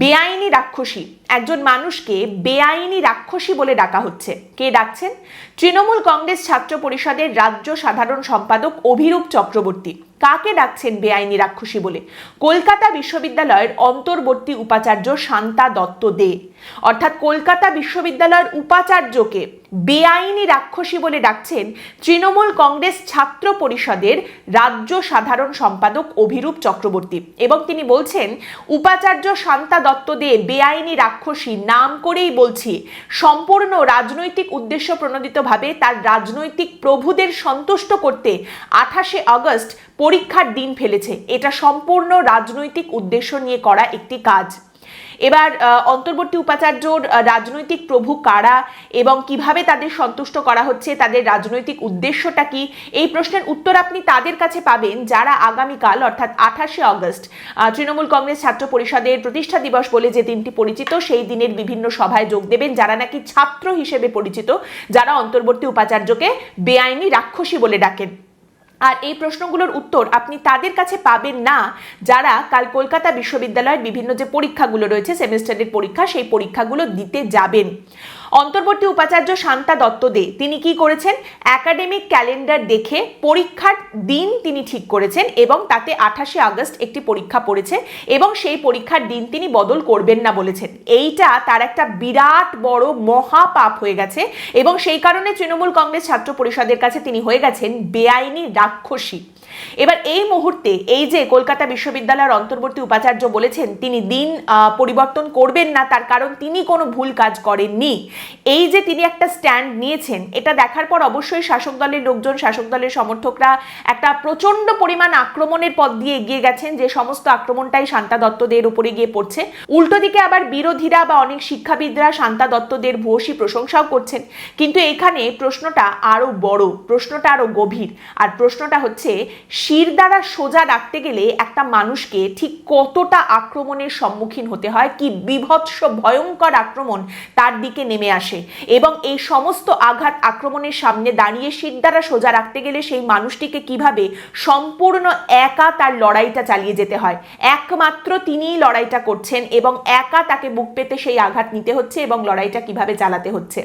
বেআইনি রাক্ষসী। একজন মানুষকে বেআইনি রাক্ষসী বলে ডাকা হচ্ছে। কে ডাকছেন? তৃণমূল কংগ্রেস ছাত্র পরিষদের রাজ্য সাধারণ সম্পাদক অভিরূপ চক্রবর্তী। কাকে ডাকছেন বেআইনি রাক্ষসী বলে? কলকাতা বিশ্ববিদ্যালয়ের অন্তর্বর্তী উপাচার্য শান্তা দত্ত দে। অর্থাৎ কলকাতা বিশ্ববিদ্যালয়ের উপাচার্যকে বেআইনি রাক্ষসী বলে ডাকছেন তৃণমূল কংগ্রেস ছাত্র পরিষদের রাজ্য সাধারণ সম্পাদক অভিরূপ চক্রবর্তী। এবং তিনি বলছেন, উপাচার্য শান্তা দত্ত দে বেআইনি রাক্ষসী নাম করেই বলছি। সম্পূর্ণ রাজনৈতিক উদ্দেশ্য প্রণোদিতভাবে তার রাজনৈতিক প্রভুদের সন্তুষ্ট করতে আঠাশে আগস্ট পরীক্ষার দিন ফেলেছে। এটা সম্পূর্ণ রাজনৈতিক উদ্দেশ্য নিয়ে করা একটি কাজ। এবার অন্তর্বর্তী উপাচার্যর রাজনৈতিক প্রভু কারা এবং কীভাবে তাদের সন্তুষ্ট করা হচ্ছে, তাদের রাজনৈতিক উদ্দেশ্যটা কি? এই প্রশ্নের উত্তর আপনি তাদের কাছে পাবেন যারা আগামীকাল, অর্থাৎ আঠাশে অগস্ট তৃণমূল কংগ্রেস ছাত্র পরিষদের প্রতিষ্ঠা দিবস বলে যে দিনটি পরিচিত, সেই দিনের বিভিন্ন সভায় যোগ দেবেন যারা নাকি ছাত্র হিসেবে পরিচিত, যারা অন্তর্বর্তী উপাচার্যকে বেআইনি রাক্ষসী বলে ডাকেন। আর এই প্রশ্নগুলোর উত্তর আপনি তাদের কাছে পাবেন না যারা কাল কলকাতা বিশ্ববিদ্যালয়ের বিভিন্ন যে পরীক্ষাগুলো রয়েছে, সেমিস্টারের পরীক্ষা, সেই পরীক্ষাগুলো দিতে যাবেন। অন্তর্বর্তী উপাচার্য শান্তা দত্ত দে, তিনি কি করেছেন? একাডেমিক ক্যালেন্ডার দেখে পরীক্ষার দিন তিনি ঠিক করেছেন এবং তাতে আঠাশে আগস্ট একটি পরীক্ষা পড়েছে এবং সেই পরীক্ষার দিন তিনি বদল করবেন না বলেছেন। এইটা তার একটা বিরাট বড় মহাপাপ হয়ে গেছে এবং সেই কারণে তৃণমূল কংগ্রেস ছাত্র পরিষদের কাছে তিনি হয়ে গেছেন বেআইনি রাক্ষসী। এবার এই মুহূর্তে এই যে কলকাতা বিশ্ববিদ্যালয়ের অন্তর্বর্তী উপাচার্য বলেছেন, তিনি দিন পরিবর্তন করবেন না, তার কারণ তিনি কোনো ভুল কাজ করেননি। এই যে তিনি একটা স্ট্যান্ড নিয়েছেন, এটা দেখার পর অবশ্যই শাসক দলের লোকজন, শাসক দলের সমর্থকরা একটা প্রচণ্ড পরিমাণ আক্রমণের পথ দিয়ে এগিয়ে গেছেন, যে সমস্ত আক্রমণটাই শান্তা দত্তদের উপরে গিয়ে পড়ছে। উল্টো দিকে আবার বিরোধীরা বা অনেক শিক্ষাবিদরা শান্তা দত্তদের ভূয়সী প্রশংসাও করছেন। কিন্তু এখানে প্রশ্নটা আরও বড়, প্রশ্নটা আরও গভীর। আর প্রশ্নটা হচ্ছে শির দ্বারা সোজা রাখতে গেলে একটা মানুষকে ঠিক কতটা আক্রমণের সম্মুখীন হতে হয়, কি বিভৎস, ভয়ঙ্কর আক্রমণ তার দিকে নেমে আসে এবং এই সমস্ত আঘাত আক্রমণের সামনে দাঁড়িয়ে শির দ্বারা সোজা রাখতে গেলে সেই মানুষটিকে কীভাবে সম্পূর্ণ একা তার লড়াইটা চালিয়ে যেতে হয়। একমাত্র তিনিই লড়াইটা করছেন এবং একা তাকে বুক পেতে সেই আঘাত নিতে হচ্ছে এবং লড়াইটা কীভাবে চালাতে হচ্ছে।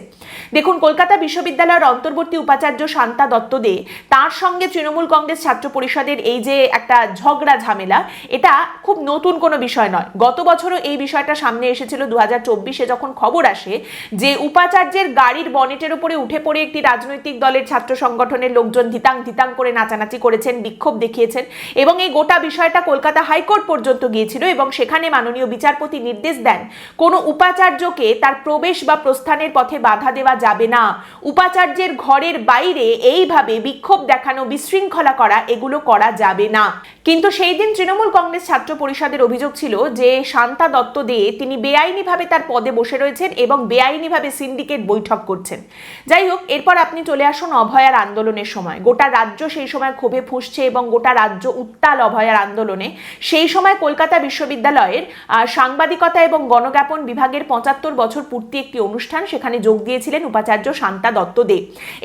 দেখুন, কলকাতা বিশ্ববিদ্যালয়ের অন্তর্বর্তী উপাচার্য শান্তা দত্ত দে, তার সঙ্গে তৃণমূল কংগ্রেস ছাত্র পরিষদের এই যে একটা ঝগড়া ঝামেলা, এটা খুব নতুন কোনো বিষয় নয়। গত বছরও এই বিষয়টা সামনে এসেছিল দু হাজার যখন খবর আসে যে উপাচার্যের গাড়ির বনেটের উপরে উঠে পড়ে একটি রাজনৈতিক দলের ছাত্র সংগঠনের লোকজন ধিতাং ধিতাং করে নাচানাচি করেছেন, বিক্ষোভ দেখিয়েছেন এবং এই গোটা বিষয়টা কলকাতা হাইকোর্ট পর্যন্ত গিয়েছিল এবং সেখানে মাননীয় বিচারপতি নির্দেশ দেন, কোনো উপাচার্যকে তার প্রবেশ বা প্রস্থানের পথে বাধা দেওয়া যাবে না। উপাচার্যের ঘরের বাইরে এইভাবে বিক্ষোভ দেখানো, বিশৃঙ্খলা করা এগুলো করা যাবে না। কিন্তু সেই দিন তৃণমূল কংগ্রেস ছাত্র পরিষদের অভিযোগ ছিল যে শান্তা দত্ত দে তিনি বেআইনিভাবে তার পদে বসে রয়েছেন এবং বেআইনিভাবে সিন্ডিকেট বৈঠক করছেন। যাই হোক, এরপর আপনি চলে আসুন অভয়ার আন্দোলনের সময়। গোটা রাজ্য সেই সময় ক্ষোভে ফুসছে এবং গোটা রাজ্য উত্তাল অভয়ার আন্দোলনে। সেই সময় কলকাতা বিশ্ববিদ্যালয়ের সাংবাদিকতা এবং গণজ্ঞাপন বিভাগের পঁচাত্তর বছর পূর্তি একটি অনুষ্ঠান সেখানে যোগ দিয়েছিলেন উপাচার্য শান্তা দত্ত দে।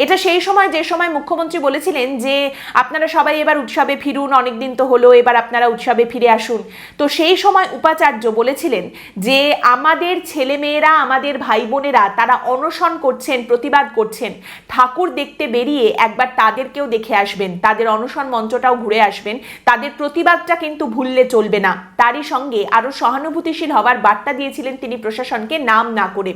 এটা সেই সময় যে সময় মুখ্যমন্ত্রী বলেছিলেন যে আপনারা সবাই এবার উৎসবে ফিরুন, অনেকদিন তো হলো, এবার আপনারা উৎসবে ফিরে আসুন। তো সেই সময় উপাচার্য বলেছিলেন যে, আমাদের ছেলেমেয়েরা, আমাদের ভাই বোনেরা তারা অনশন করছেন, প্রতিবাদ করছেন। ঠাকুর দেখতে বেরিয়ে একবার তাদেরকেও দেখে আসবেন। তাদের অনশন মঞ্চটাও ঘুরে আসবেন। তাদের প্রতিবাদটা কিন্তু ভুললে চলবে না। তারই সঙ্গে আরও সহানুভূতিশীল হওয়ার বার্তা দিয়েছিলেন তিনি প্রশাসনকে নাম না করে।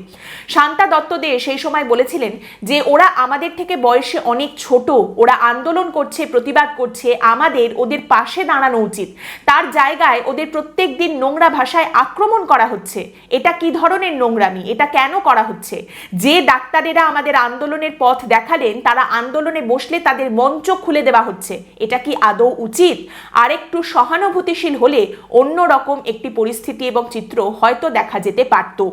শান্তা দত্ত দে সেই সময় বলেছিলেন যে, ওরা আমাদের থেকে বয়সে অনেক ছোট, ওরা আন্দোলন করছে, প্রতিবাদ করছে। আমাদের ওদের পাশে দাঁড়ানো উচিত। তার জায়গায় ওদের প্রত্যেক দিন নোংরা ভাষায় আক্রমণ করা হচ্ছে। এটা কি ধরনের নোংরামি? এটা কেন করা হচ্ছে? যে ডাক্তারেরা আমাদের আন্দোলনের পথ দেখালেন, তারা আন্দোলনে বসলে তাদের মঞ্চ খুলে দেওয়া হচ্ছে। এটা কি আদৌ উচিত? আরেকটু সহানুভূতিশীল হলে অন্য রকম একটি পরিস্থিতি এবং চিত্র হয়তো দেখা যেতে পারত।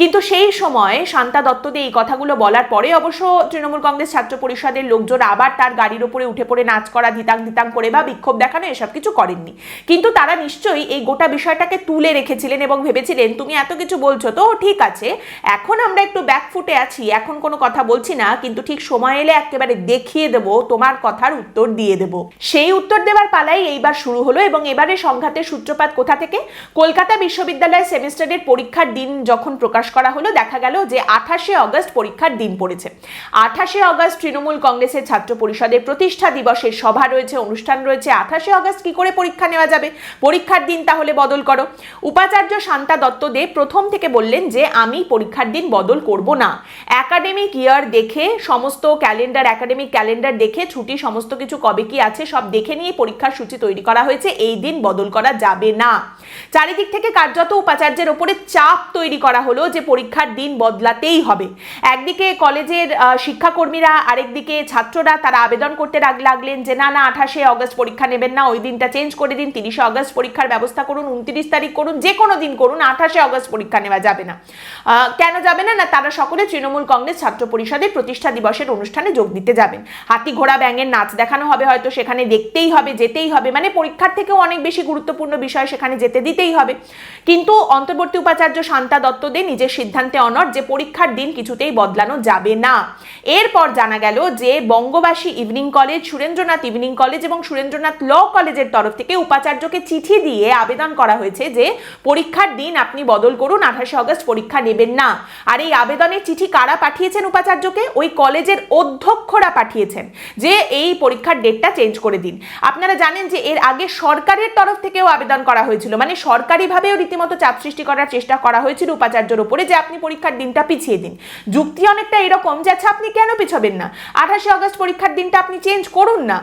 কিন্তু সেই সময় শান্তা দত্তদে এই কথাগুলো বলার পরে অবশ্য তৃণমূল কংগ্রেস ছাত্র পরিষদের লোকজন আবার তার গাড়ির ওপরে উঠে পড়ে নাচ করা, ধিতাং ধিতাং করে বা বিক্ষোভ দেখানো, এসব কিছু করেননি। কিন্তু তারা নিশ্চয়ই এই গোটা বিষয়টাকে তুলে রেখেছিলেন এবং ভেবেছিলেন, তুমি এত কিছু বলছো তো, ঠিক আছে, এখন আমরা একটু ব্যাকফুটে আছি, এখন কোনো কথা বলছি না, কিন্তু ঠিক সময় এলে একেবারে দেখিয়ে দেব, তোমার কথার উত্তর দিয়ে দেব। সেই উত্তর দেওয়ার পালাই এইবার শুরু হলো এবং এবারে সংঘাতের সূত্রপাত কোথা থেকে? কলকাতা বিশ্ববিদ্যালয়ের সেমিস্টারের পরীক্ষার দিন যখন প্রকাশ করা হলো। দেখা গেল যে আঠাশে অগস্ট পরীক্ষার দিন পড়েছে। আঠাশে অগস্ট তৃণমূল কংগ্রেসের ছাত্র পরিষদের প্রতিষ্ঠা দিবসের সভা রয়েছে, অনুষ্ঠান রয়েছে। আঠাশে অগস্ট কি করে পরীক্ষা নেওয়া যাবে? পরীক্ষার দিন তাহলে বদল করো। উপাচার্য শান্তা দত্ত দে প্রথম থেকে বললেন যে, আমি পরীক্ষার দিন বদল করব না। একাডেমিক ইয়ার দেখে, সমস্ত ক্যালেন্ডার একাডেমিক ক্যালেন্ডার দেখে, ছুটি, সমস্ত কিছু কবে কি আছে, সব দেখে নিয়ে পরীক্ষার সূচি তৈরি করা হয়েছে। এই দিন বদল করা যাবে না। চারিদিক থেকে কার্যত উপাচার্যের ওপরে চাপ তৈরি করা হলো যে পরীক্ষার দিন বদলাতেই হবে। একদিকে কলেজের শিক্ষাকর্মীরা, আরেকদিকে ছাত্ররা তারা আবেদন করতে লাগলেন যে, না না, আঠাশে অগস্ট পরীক্ষা নেবেন না, ওই দিনটা চেঞ্জ করে দিন, তিরিশে অগস্ট পরীক্ষার ব্যবস্থা করুন, উনত্রিশ তারিখ করুন, যে কোনো দিন করুন, আঠাশে অগস্ট পরীক্ষা নেওয়া যাবে না। কেন যাবে না? না, তারা সকলে তৃণমূল কংগ্রেস ছাত্র পরিষদের প্রতিষ্ঠা দিবসের অনুষ্ঠানে যোগ দিতে যাবেন। হাতি ঘোড়া ব্যাঙের নাচ দেখানো হবে, হয়তো সেখানে দেখতেই হবে, যেতেই হবে মানে পরীক্ষার থেকেও অনেক বেশি গুরুত্বপূর্ণ বিষয় সেখানে যেতে দিতেই হবে। কিন্তু অন্তর্বর্তী উপাচার্য শান্তা দত্ত দে নিজের সিদ্ধান্তে অনড় যে পরীক্ষার দিন কিছুতেই বদলানো যাবে না। এরপর জানা গেল যে Bangabasi evening college, Surendranath evening college এবং সুরেন্দ্রনাথ ল কলেজের তরফ থেকে উপাচার্যকে চিঠি দিয়ে আবেদন করা হয়েছে যে পরীক্ষার দিন আপনি বদল করুন, আঠাশে অগস্ট পরীক্ষা নেবেন না। আর এই আবেদনের চিঠি কারা পাঠিয়েছেন উপাচার্যকে? ওই কলেজের অধ্যক্ষরা পাঠিয়েছেন যে এই পরীক্ষার ডেটটা চেঞ্জ করে দিন। আপনারা জানেন যে এর আগে সরকারের তরফ থেকেও আবেদন করা হয়েছিল। মানে সরকারিভাবেও রীতিমতো চাপ সৃষ্টি করার চেষ্টা করা হয়েছিল উপাচার্যের উপরে যে আপনি পরীক্ষার দিনটা পিছিয়ে দিন। যুক্তি অনেকটা এরকম যে আচ্ছা আপনি কেন পিছাবেন না? আঠাশে অগস্ট পরীক্ষার দিনটা আপনি চেঞ্জ করুন না।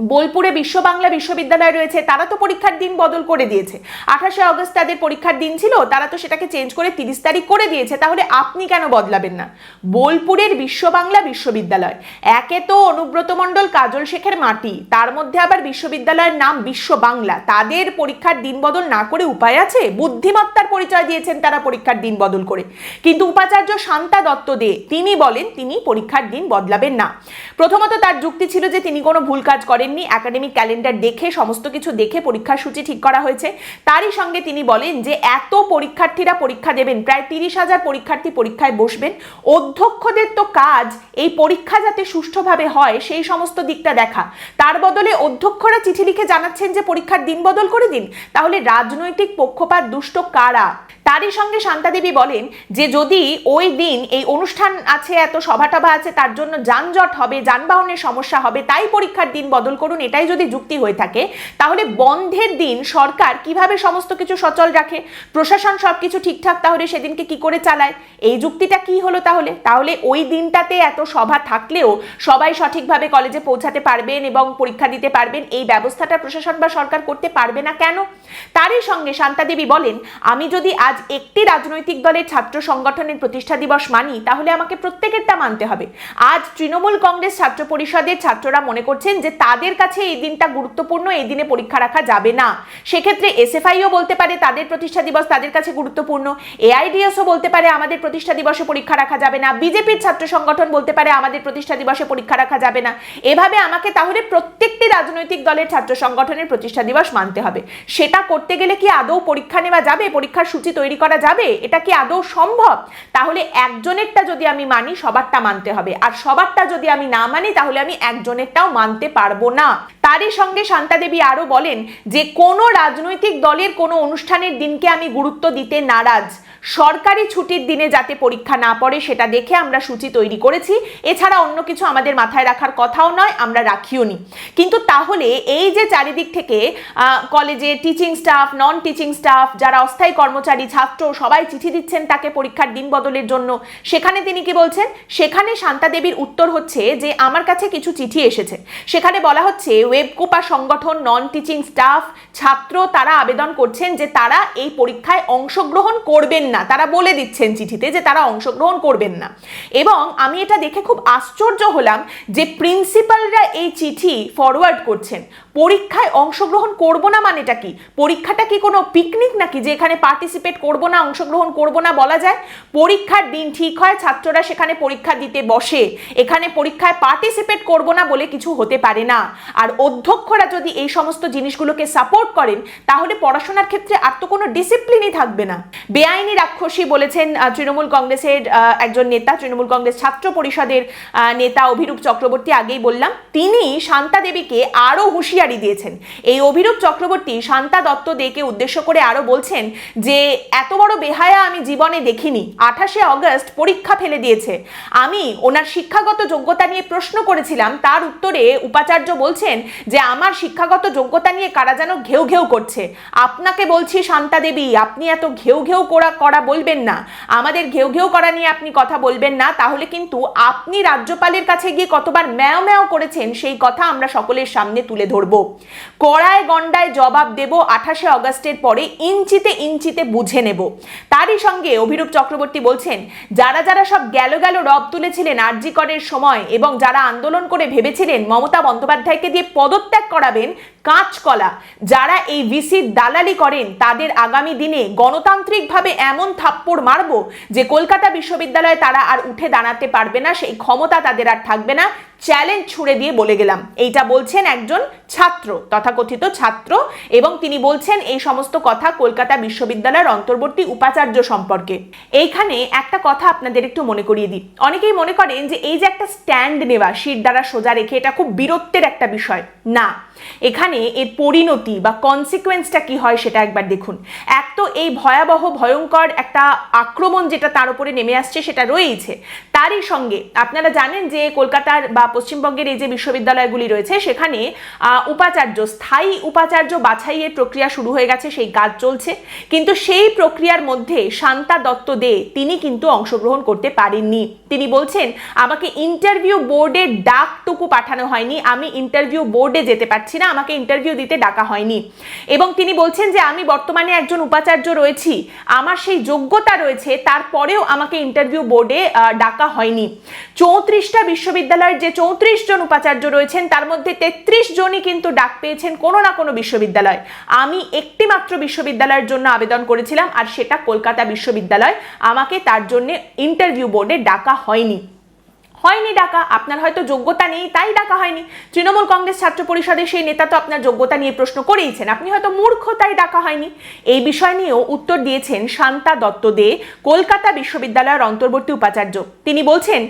বোলপুরে বিশ্ব বাংলা বিশ্ববিদ্যালয় রয়েছে, তারা তো পরীক্ষার দিন বদল করে দিয়েছে। আঠাশে অগস্ট তাদের পরীক্ষার দিন ছিল, তারা তো সেটাকে চেঞ্জ করে তিরিশ তারিখ করে দিয়েছে, তাহলে আপনি কেন বদলাবেন না? বোলপুরের বিশ্ব বাংলা বিশ্ববিদ্যালয়, একে তো অনুব্রত মণ্ডল, কাজল শেখের মাটি, তার মধ্যে আবার বিশ্ববিদ্যালয়ের নাম বিশ্ব বাংলা তাদের পরীক্ষার দিন বদল না করে উপায় আছে? বুদ্ধিমত্তার পরিচয় দিয়েছেন তারা পরীক্ষার দিন বদল করে। কিন্তু উপাচার্য শান্তা দত্ত দে, তিনি বলেন, তিনি পরীক্ষার দিন বদলাবেন না। প্রথমত তার যুক্তি ছিল যে তিনি কোনো ভুল কাজ করেননি। একাডেমিক ক্যালেন্ডার দেখে, সমস্ত কিছু দেখে পরীক্ষার সূচি ঠিক করা হয়েছে। তারই সঙ্গে তিনি বলেন যে, এত পরীক্ষার্থীরা পরীক্ষা দেবেন, প্রায় তিরিশ হাজার পরীক্ষার্থী পরীক্ষায় বসবেন। অধ্যক্ষদের তো কাজ, এই পরীক্ষা যাতে সুষ্ঠুভাবে হয়, সেই সমস্ত দিকটা দেখা। তার বদলে অধ্যক্ষরা চিঠি লিখে জানাচ্ছেন যে, পরীক্ষার দিন বদল করে দিন। তাহলে রাজনৈতিক পক্ষপাত দুষ্ট কারা? তারই সঙ্গে শান্তাদেবী বলেন যে যদি ওই দিন এই অনুষ্ঠান আছে, এত সভা টভা আছে, তার জন্য যানজট হবে, যানবাহনের সমস্যা হবে, তাই পরীক্ষার দিন বদল করুন, এটাই যদি যুক্তি হয়ে থাকে, তাহলে বন্ধের দিন সরকার কীভাবে সমস্ত কিছু সচল রাখে? প্রশাসন সব কিছু ঠিকঠাক, তাহলে সেদিনকে কি করে চালায়? এই যুক্তিটা কি হলো তাহলে? তাহলে ওই দিনটাতে এত সভা থাকলেও সবাই সঠিকভাবে কলেজে পৌঁছাতে পারবেন এবং পরীক্ষা দিতে পারবেন, এই ব্যবস্থাটা প্রশাসন বা সরকার করতে পারবে না কেন? তারই সঙ্গে শান্তাদেবী বলেন, আমি যদি আজ একটি রাজনৈতিক দলের ছাত্র সংগঠনের প্রতিষ্ঠা দিবস মানি, তাহলে আমাকে প্রত্যেকেরটা মানতে হবে। আজ তৃণমূল কংগ্রেস ছাত্র পরিষদের ছাত্ররা মনে করছেন যে তাদের কাছে এই দিনটা গুরুত্বপূর্ণ, এই দিনে পরীক্ষা রাখা যাবে না। সেক্ষেত্রে এসএফআইও বলতে পারে তাদের প্রতিষ্ঠা দিবস তাদের কাছে গুরুত্বপূর্ণ, এআইডিএসও বলতে পারে আমাদের প্রতিষ্ঠা দিবসে পরীক্ষা রাখা যাবে না, বিজেপির ছাত্র সংগঠন বলতে পারে আমাদের প্রতিষ্ঠা দিবসে পরীক্ষা রাখা যাবে না। এভাবে আমাকে তাহলে প্রত্যেকটি রাজনৈতিক দলের ছাত্র সংগঠনের প্রতিষ্ঠা দিবস মানতে হবে। সেটা করতে গেলে কি আদৌ পরীক্ষা নেওয়া যাবে? পরীক্ষার সূচি তৈরি করা যাবে? এটা কি আদৌ সম্ভব? তাহলে একজনেরটা যদি আমি মানি, সবারটা মানতে হবে। আর সবারটা যদি আমি না মানি, তাহলে আমি একজনেরটাও মানতে পারব না। তারই সঙ্গে শান্তাদেবী আরও বলেন যে, কোনো রাজনৈতিক দলের কোনো অনুষ্ঠানের দিনকে আমি গুরুত্ব দিতে নারাজ। সরকারি ছুটির দিনে যাতে পরীক্ষা না পড়ে, সেটা দেখে আমরা সূচি তৈরি করেছি। এছাড়া অন্য কিছু আমাদের মাথায় রাখার কথাও নয়, আমরা রাখিও নি। কিন্তু তাহলে এই যে চারিদিক থেকে কলেজে teaching staff non teaching staff যারা অস্থায়ী কর্মচারী ছাত্র, সবাই চিঠি দিচ্ছেন তাকে পরীক্ষার দিন বদলের জন্য। সেখানে তিনি কি বলছেন? সেখানে শান্তা দেবীর উত্তর হচ্ছে যে, আমার কাছে কিছু চিঠি এসেছে। সেখানে বলা হচ্ছে ওয়েবকোপা সংগঠন, নন টিচিং স্টাফ, ছাত্র তারা আবেদন করছেন যে, তারা এই পরীক্ষায় অংশগ্রহণ করবেন না। তারা বলে দিচ্ছেন চিঠিতে যে, তারা অংশগ্রহণ করবেন না। এবং আমি এটা দেখে খুব আশ্চর্য হলাম যে, প্রিন্সিপালরা এই চিঠি ফরওয়ার্ড করছেন। পরীক্ষায় অংশগ্রহণ করব না মানেটা কি? পরীক্ষাটা কি কোনো পিকনিক নাকি যে, এখানে পার্টিসিপেট করব না, অংশগ্রহণ করব না বলা যায়। পরীক্ষার দিন ঠিক হয়, ছাত্ররা সেখানে পরীক্ষা দিতে বসে। এখানে পরীক্ষায় পার্টিসিপেট করব না বলে কিছু হতে পারে না। আর অধ্যক্ষরা যদি এই সমস্ত জিনিসগুলোকে সাপোর্ট করেন, তাহলে পড়াশোনার ক্ষেত্রে আর তো কোনো ডিসিপ্লিনই থাকবে না। বেআইনি রাক্ষসী বলেছেন তৃণমূল কংগ্রেসের একজন নেতা, তৃণমূল কংগ্রেস ছাত্র পরিষদের নেতা অভিরূপ চক্রবর্তী আগেই বললাম, তিনি শান্তা দেবীকে আরও হুঁশিয়ারি দিয়েছেন। এই অভিরূপ চক্রবর্তী শান্তা দত্ত দেকে উদ্দেশ্য করে আরও বলছেন যে এত বড় বেহায়া আমি জীবনে দেখিনি। আঠাশে অগস্ট পরীক্ষা ফেলে দিয়েছে। আমি ওনার শিক্ষাগত যোগ্যতা নিয়ে প্রশ্ন করেছিলাম, তার উত্তরে উপাচার্য বলছেন যে, আমার শিক্ষাগত যোগ্যতা নিয়ে কারা যেন ঘেউ ঘেউ করছে। আপনাকে বলছি শান্তা দেবী, আপনি এত ঘেউ ঘেউ করা করা বলবেন না। আমাদের ঘেউ ঘেউ করা নিয়ে আপনি কথা বলবেন না। তাহলে কিন্তু আপনি রাজ্যপালের কাছে গিয়ে কতবার ম্যাও ম্যাও করেছেন, সেই কথা আমরা সকলের সামনে তুলে ধরব। কড়ায় গন্ডায় জবাব দেব আঠাশে অগস্টের পরে, ইঞ্চিতে ইঞ্চিতে বুঝে নেব। তারই সঙ্গে অভিরূপ চক্রবর্তী বলছেন, যারা যারা সব গেল গেল রব তুলেছিলেন আরজিকরের সময় এবং যারা আন্দোলন করে ভেবেছিলেন মমতা বন্দ্যোপাধ্যায়কে দিয়ে পদত্যাগ করাবেন কাঁচকলা। যারা এই ভিসির দালালি করেন, তাদের আগামী দিনে গণতান্ত্রিকভাবে এমন থাপ্পড় মারব যে কলকাতা বিশ্ববিদ্যালয়ে তারা আর উঠে দাঁড়াতে পারবে না, সেই ক্ষমতা তাদের আর থাকবে না। চ্যালেঞ্জ ছুড়ে দিয়ে বলে গেলাম। এইটা বলছেন একজন ছাত্র, তথাকথিত ছাত্র, এবং তিনি বলছেন এই সমস্ত কথা কলকাতা বিশ্ববিদ্যালয়ের অন্তর্বর্তী উপাচার্য সম্পর্কে। এইখানে একটা কথা আপনাদের একটু মনে করিয়ে দিই। অনেকেই মনে করেন যে এই যে একটা স্ট্যান্ড নেওয়া শির দ্বারা সোজা রেখে, এটা খুব বীরত্বের একটা বিষয়। না। এখানে এর পরিণতি বা কনসিকোয়েন্সটা কি হয় সেটা একবার দেখুন। এক তো এই ভয়াবহ, ভয়ঙ্কর একটা আক্রমণ যেটা তার উপরে নেমে আসছে সেটা রয়েছে তারই সঙ্গে আপনারা জানেন যে কলকাতার বা পশ্চিমবঙ্গের এই যে বিশ্ববিদ্যালয়গুলি রয়েছে, সেখানে উপাচার্য, স্থায়ী উপাচার্য বাছাইয়ের প্রক্রিয়া শুরু হয়ে গেছে, সেই কাজ চলছে। কিন্তু সেই প্রক্রিয়ার মধ্যে শান্তা দত্ত দে, তিনি কিন্তু অংশগ্রহণ করতে পারেননি। তিনি বলছেন, আমাকে ইন্টারভিউ বোর্ডের ডাকটুকু পাঠানো হয়নি। আমি ইন্টারভিউ বোর্ডে যেতে পারছি না, আমাকে ইন্টারভিউ দিতে ডাকা হয়নি। এবং তিনি বলছেন যে, আমি বর্তমানে একজন উপাচার্য রয়েছি, আমার সেই যোগ্যতা রয়েছে, তারপরেও আমাকে ইন্টারভিউ বোর্ডে ডাকা হয়নি। চৌত্রিশটা বিশ্ববিদ্যালয়ের যে চৌত্রিশ জন উপাচার্য রয়েছেন, তার মধ্যে তেত্রিশ জনই কিন্তু ডাক পেয়েছেন কোনো না কোনো বিশ্ববিদ্যালয়। আমি একটি মাত্র বিশ্ববিদ্যালয়ের জন্য আবেদন করেছিলাম, আর সেটা কলকাতা বিশ্ববিদ্যালয় আমাকে তার জন্য ইন্টারভিউ বোর্ডে ডাকা হয়নি। হয়নি ডাকা, আপনার হয়তো যোগ্যতা নেই, তাই ডাকা হয়নি। তৃণমূল কংগ্রেস ছাত্র পরিষদের সেই নেতা তো আপনার যোগ্যতা নিয়ে প্রশ্ন করেইছেন। আপনি হয়তো মূর্খ তাই ডাকা হয়নি। এই বিষয় নিয়েও উত্তর দিয়েছেন শান্তা দত্ত দে, কলকাতা বিশ্ববিদ্যালয়ের অন্তর্বর্তী উপাচার্য। তিনি বলছেন,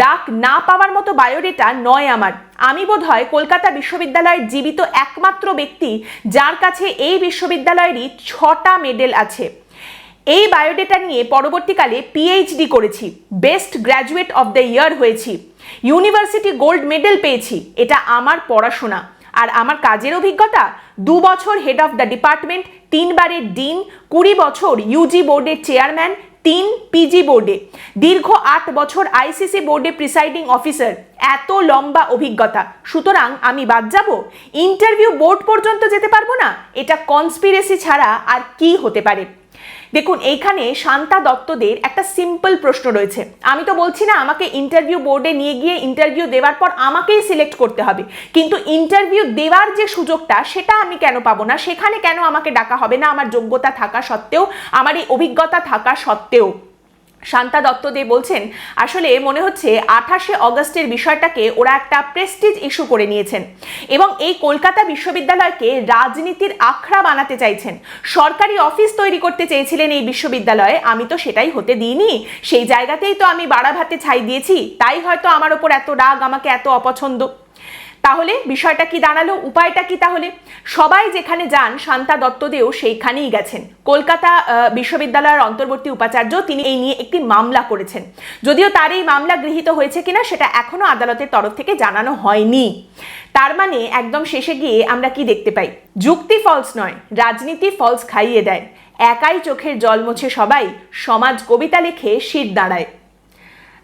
ডাক না পাওয়ার মতো বায়োডেটা নয় আমার। আমি বোধহয় কলকাতা বিশ্ববিদ্যালয়ের জীবিত একমাত্র ব্যক্তি যার কাছে এই বিশ্ববিদ্যালয়েরই ছটা মেডেল আছে। এই বায়োডেটা নিয়ে পরবর্তীকালে পিএইচডি করেছি। Best graduate of the year হয়েছি। ইউনিভার্সিটি গোল্ড মেডেল পেয়েছি। এটা আমার পড়াশোনা। আর আমার কাজের অভিজ্ঞতা, দু বছর হেড অফ দ্য ডিপার্টমেন্ট তিনবারের ডিন, কুড়ি বছর ইউজি বোর্ডের চেয়ারম্যান তিন পিজি বোর্ডে দীর্ঘ আট বছর আইসিসি বোর্ডে প্রিসাইডিং অফিসার এত লম্বা অভিজ্ঞতা। সুতরাং আমি বাদ যাব? ইন্টারভিউ বোর্ড পর্যন্ত যেতে পারব না? এটা কনস্পিরেসি ছাড়া আর কি হতে পারে? দেখুন, এইখানে শান্তা দত্তদের একটা সিম্পল প্রশ্ন রয়েছে। আমি তো বলছি না, আমাকে ইন্টারভিউ বোর্ডে নিয়ে গিয়ে ইন্টারভিউ দেওয়ার পর আমাকেই সিলেক্ট করতে হবে। কিন্তু ইন্টারভিউ দেওয়ার যে সুযোগটা, সেটা আমি কেন পাবো না? সেখানে কেন আমাকে ডাকা হবে না? আমার যোগ্যতা থাকা সত্ত্বেও, আমার এই অভিজ্ঞতা থাকা সত্ত্বেও? শান্তা দত্ত দে বলছেন, আসলে মনে হচ্ছে আঠাশে অগস্টের বিষয়টাকে ওরা একটা প্রেস্টিজ ইস্যু করে নিয়েছেন এবং এই কলকাতা বিশ্ববিদ্যালয়কে রাজনীতির আখড়া বানাতে চাইছেন। সরকারি অফিস তৈরি করতে চেয়েছিলেন এই বিশ্ববিদ্যালয়ে, আমি তো সেটাই হতে দিইনি। সেই জায়গাতেই তো আমি বাড়া ভাতে ছাই দিয়েছি, তাই হয়তো আমার ওপর এত রাগ, আমাকে এত অপছন্দ। তাহলে বিষয়টা কি দাঁড়াল? উপায়টা কি তাহলে? সবাই যেখানে যান, শান্তা দত্তদেও সেইখানেই গেছেন। কলকাতা বিশ্ববিদ্যালয়ের অন্তর্বর্তী উপাচার্য তিনি এই নিয়ে একটি মামলা করেছেন। যদিও তার এই মামলা গৃহীত হয়েছে কিনা সেটা এখনও আদালতের তরফ থেকে জানানো হয়নি। তার মানে একদম শেষে গিয়ে আমরা কি দেখতে পাই? যুক্তি ফলস নয়, রাজনীতি ফলস খাইয়ে দেয়। একাই চোখের জল মুছে সবাই, সমাজ কবিতা লিখে শীত দাঁড়ায়।